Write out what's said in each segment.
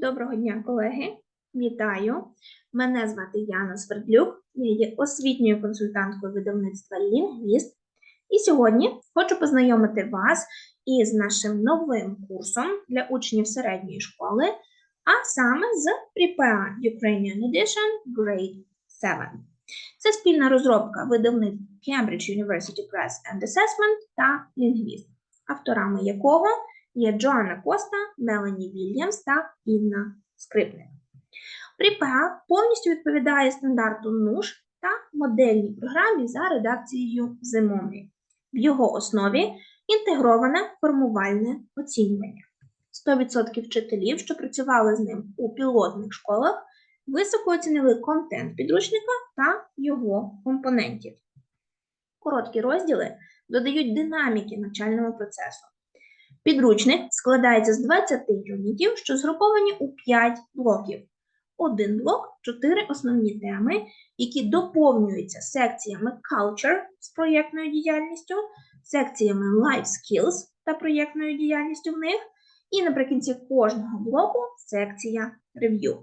Доброго дня, колеги! Вітаю! Мене звати Яна Свердлюк, я є освітньою консультанткою видавництва Лінгвіст. І сьогодні хочу познайомити вас із нашим новим курсом для учнів середньої школи, а саме з Prepare Ukrainian Edition Grade 7. Це спільна розробка видавництв Cambridge University Press and Assessment та Лінгвіст, авторами якого є Джоанна Коста, Мелані Вільямс та Інна Скрипник. Prepare повністю відповідає стандарту НУШ та модельній програмі за редакцією Зимові. В його основі інтегроване формувальне оцінювання. 100% вчителів, що працювали з ним у пілотних школах, високо оцінили контент підручника та його компонентів. Короткі розділи додають динаміки навчальному процесу. Підручник складається з 20 юнітів, що згруповані у 5 блоків. Один блок чотири основні теми, які доповнюються секціями Culture з проєктною діяльністю, секціями Life Skills та проєктною діяльністю в них, і наприкінці кожного блоку секція Review.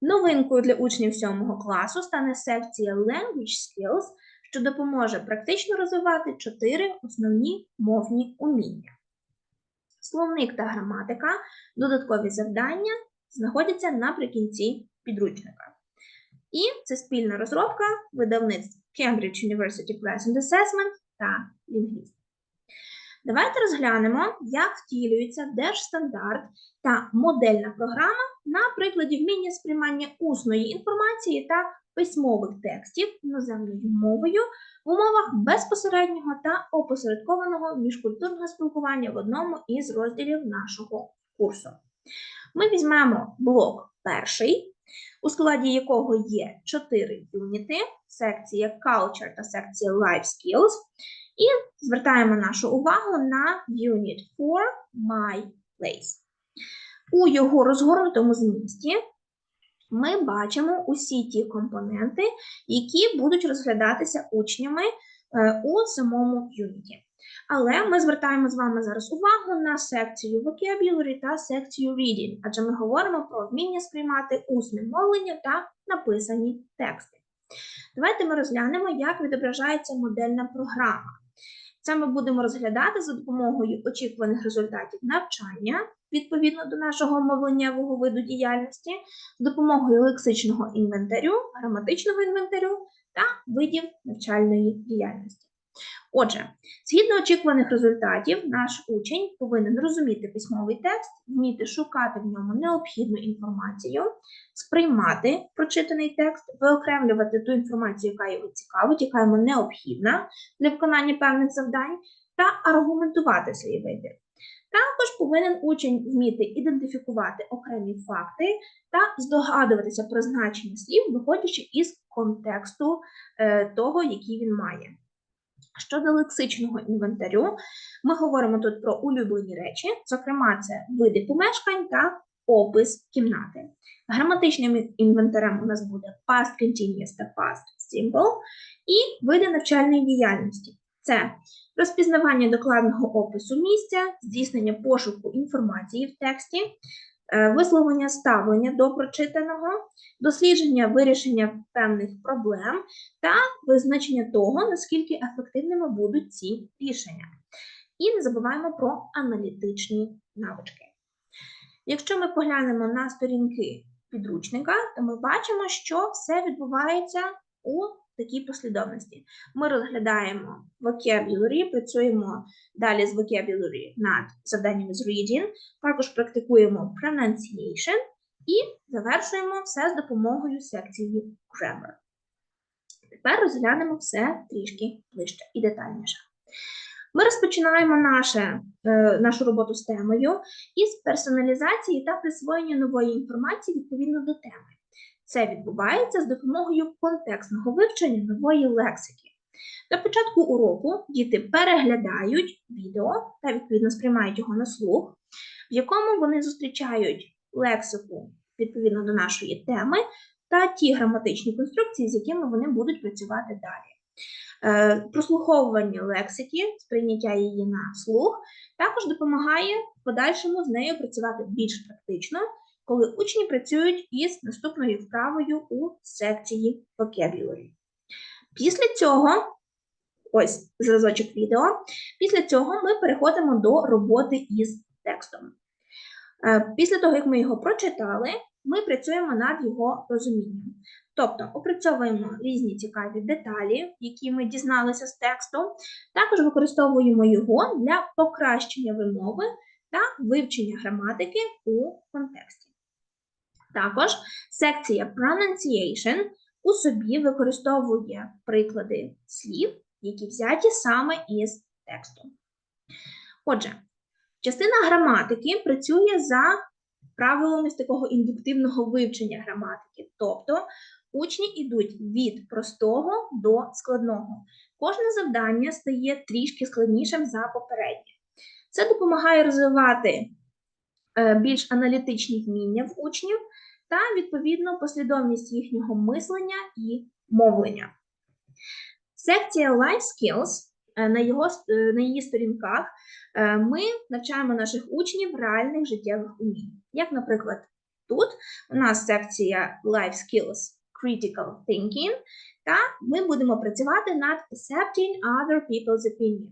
Новинкою для учнів 7 класу стане секція Language Skills, що допоможе практично розвивати чотири основні мовні уміння. Словник та граматика, додаткові завдання знаходяться наприкінці підручника. І це спільна розробка видавництв Cambridge University Press and Assessment та Лінгвіст. Давайте розглянемо, як втілюється держстандарт та модельна програма на прикладі вміння сприймання усної інформації та письмових текстів іноземною мовою в умовах безпосереднього та опосередкованого міжкультурного спілкування в одному із розділів нашого курсу. Ми візьмемо блок перший, у складі якого є 4 юніти, секція Culture та секція Life Skills, і звертаємо нашу увагу на Unit 4 My Place. У його розгорнутому змісті ми бачимо усі ті компоненти, які будуть розглядатися учнями е, у самому юніті. Але ми звертаємо з вами зараз увагу на секцію vocabulary та секцію reading, адже ми говоримо про вміння сприймати усне мовлення та написані тексти. Давайте ми розглянемо, як відображається модельна програма. Це ми будемо розглядати за допомогою очікуваних результатів навчання відповідно до нашого мовленнєвого виду діяльності, з допомогою лексичного інвентарю, граматичного інвентарю та видів навчальної діяльності. Отже, згідно очікуваних результатів, наш учень повинен розуміти письмовий текст, вміти шукати в ньому необхідну інформацію, сприймати прочитаний текст, виокремлювати ту інформацію, яка його цікавить, яка йому необхідна для виконання певних завдань, та аргументувати свої вибір. Також повинен учень вміти ідентифікувати окремі факти та здогадуватися про значення слів, виходячи із контексту е, того, який він має. Щодо лексичного інвентарю, ми говоримо тут про улюблені речі, зокрема, це види помешкань та опис кімнати. Граматичним інвентарем у нас буде past continuous та past simple, і види навчальної діяльності. Це розпізнавання докладного опису місця, здійснення пошуку інформації в тексті, висловлення ставлення до прочитаного, дослідження вирішення певних проблем та визначення того, наскільки ефективними будуть ці рішення. І не забуваємо про аналітичні навички. Якщо ми поглянемо на сторінки підручника, то ми бачимо, що все відбувається у такій послідовності. Ми розглядаємо vocabulary, працюємо далі з vocabulary над завданнями з reading, також практикуємо pronunciation і завершуємо все з допомогою секції grammar. Тепер розглянемо все трішки ближче і детальніше. Ми розпочинаємо наше, е, нашу роботу з темою із персоналізації та присвоєння нової інформації відповідно до теми. Це відбувається з допомогою контекстного вивчення нової лексики. На початку уроку діти переглядають відео та відповідно сприймають його на слух, в якому вони зустрічають лексику відповідно до нашої теми та ті граматичні конструкції, з якими вони будуть працювати далі. Е, прослуховування лексики, сприйняття її на слух, також допомагає в подальшому з нею працювати більш практично коли учні працюють із наступною вправою у секції vocabulary. Після цього, ось зразочок відео, після цього ми переходимо до роботи із текстом. Е, Після того, як ми його прочитали, ми працюємо над його розумінням. Тобто опрацьовуємо різні цікаві деталі, які ми дізналися з тексту, також використовуємо його для покращення вимови та вивчення граматики у контексті. Також секція Pronunciation у собі використовує приклади слів, які взяті саме із тексту. Отже, частина граматики працює за правилами з такого індуктивного вивчення граматики, тобто учні йдуть від простого до складного. Кожне завдання стає трішки складнішим за попереднє. Це допомагає розвивати більш аналітичні вміння в учнів та, відповідно, послідовність їхнього мислення і мовлення. Секція Life Skills е, на, його, е, на її сторінках е, ми навчаємо наших учнів реальних життєвих умінь. Як, наприклад, тут у нас секція Life Skills Critical Thinking, та ми будемо працювати над Accepting Other People's Opinion.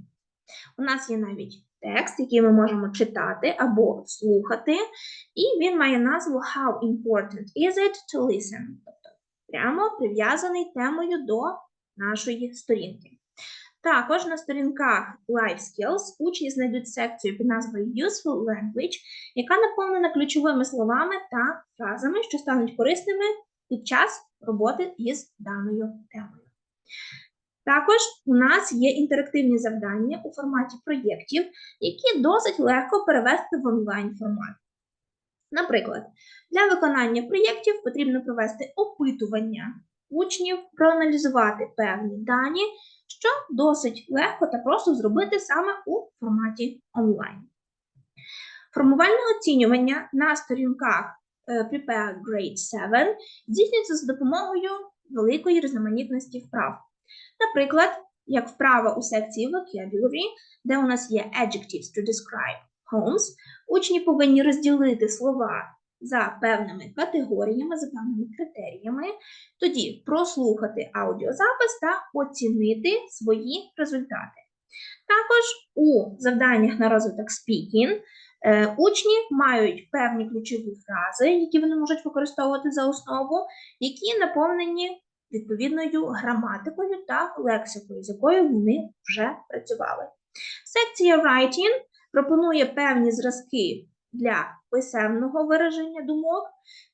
У нас є навіть текст, який ми можемо читати або слухати, і він має назву How important is it to listen? Тобто прямо прив'язаний темою до нашої сторінки. Також на сторінках Life Skills учні знайдуть секцію під назвою Useful Language, яка наповнена ключовими словами та фразами, що стануть корисними під час роботи із даною темою. Також у нас є інтерактивні завдання у форматі проєктів, які досить легко перевести в онлайн формат. Наприклад, для виконання проєктів потрібно провести опитування учнів, проаналізувати певні дані, що досить легко та просто зробити саме у форматі онлайн. Формувальне оцінювання на сторінках е, Prepare Grade 7 здійснюється за допомогою великої різноманітності вправ. Наприклад, як вправа у секції Vocabulary, де у нас є Adjectives to describe homes, учні повинні розділити слова за певними категоріями, за певними критеріями, тоді прослухати аудіозапис та оцінити свої результати. Також у завданнях на розвиток speaking е, учні мають певні ключові фрази, які вони можуть використовувати за основу, які наповнені відповідною граматикою та лексикою, з якою вони вже працювали. Секція Writing пропонує певні зразки для писемного вираження думок,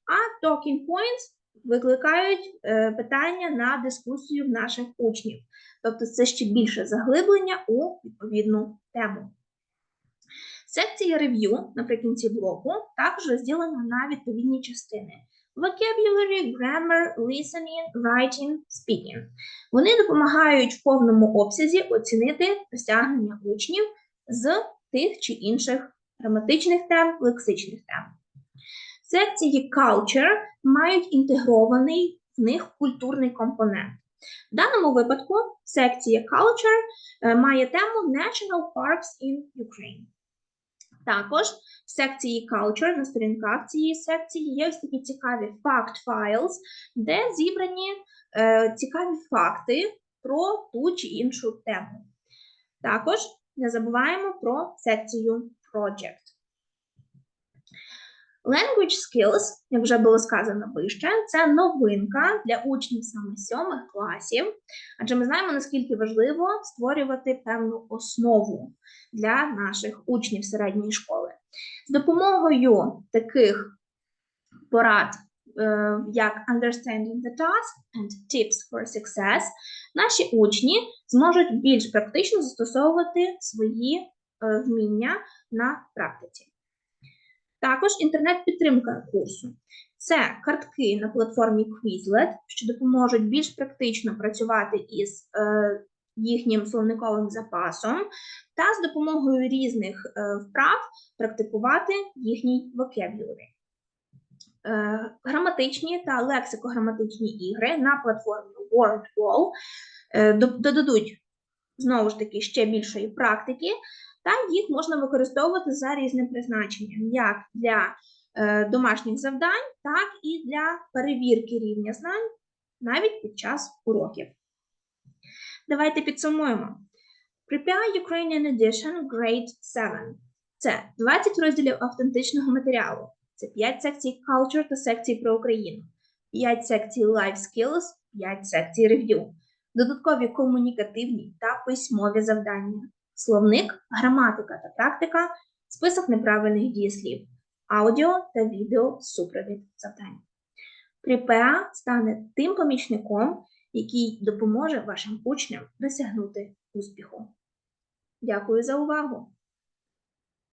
а Talking Points викликають е, питання на дискусію в наших учнів. Тобто це ще більше заглиблення у відповідну тему. Секція рев'ю наприкінці блоку також розділена на відповідні частини. Vocabulary, grammar, listening, writing, speaking. Вони допомагають в повному обсязі оцінити досягнення учнів з тих чи інших граматичних тем, лексичних тем. Секції culture мають інтегрований в них культурний компонент. В даному випадку секція culture е, має тему National Parks in Ukraine. Також в секції Culture на сторінках цієї секції є ось такі цікаві fact files, де зібрані е, цікаві факти про ту чи іншу тему. Також не забуваємо про секцію Project. Language Skills, як вже було сказано вище, це новинка для учнів саме сьомих класів, адже ми знаємо, наскільки важливо створювати певну основу для наших учнів середньої школи. З допомогою таких порад, е, як Understanding the Task and Tips for Success, наші учні зможуть більш практично застосовувати свої е, вміння на практиці. Також інтернет-підтримка курсу. Це картки на платформі Quizlet, що допоможуть більш практично працювати із е, їхнім словниковим запасом, та з допомогою різних е, вправ практикувати їхній vocabulary. Е, граматичні та лексико-граматичні ігри на платформі WordWall е, додадуть знову ж таки ще більшої практики, та їх можна використовувати за різним призначенням, як для е, домашніх завдань, так і для перевірки рівня знань навіть під час уроків. Давайте підсумуємо. Prepare Ukrainian Edition Grade 7. Це 20 розділів автентичного матеріалу. Це 5 секцій Culture та секцій про Україну, 5 секцій Life Skills, 5 секцій Review, додаткові комунікативні та письмові завдання, словник, граматика та практика, список неправильних дієслів, аудіо та відео супровід завдань. Prepare стане тим помічником, який допоможе вашим учням досягнути успіху. Дякую за увагу!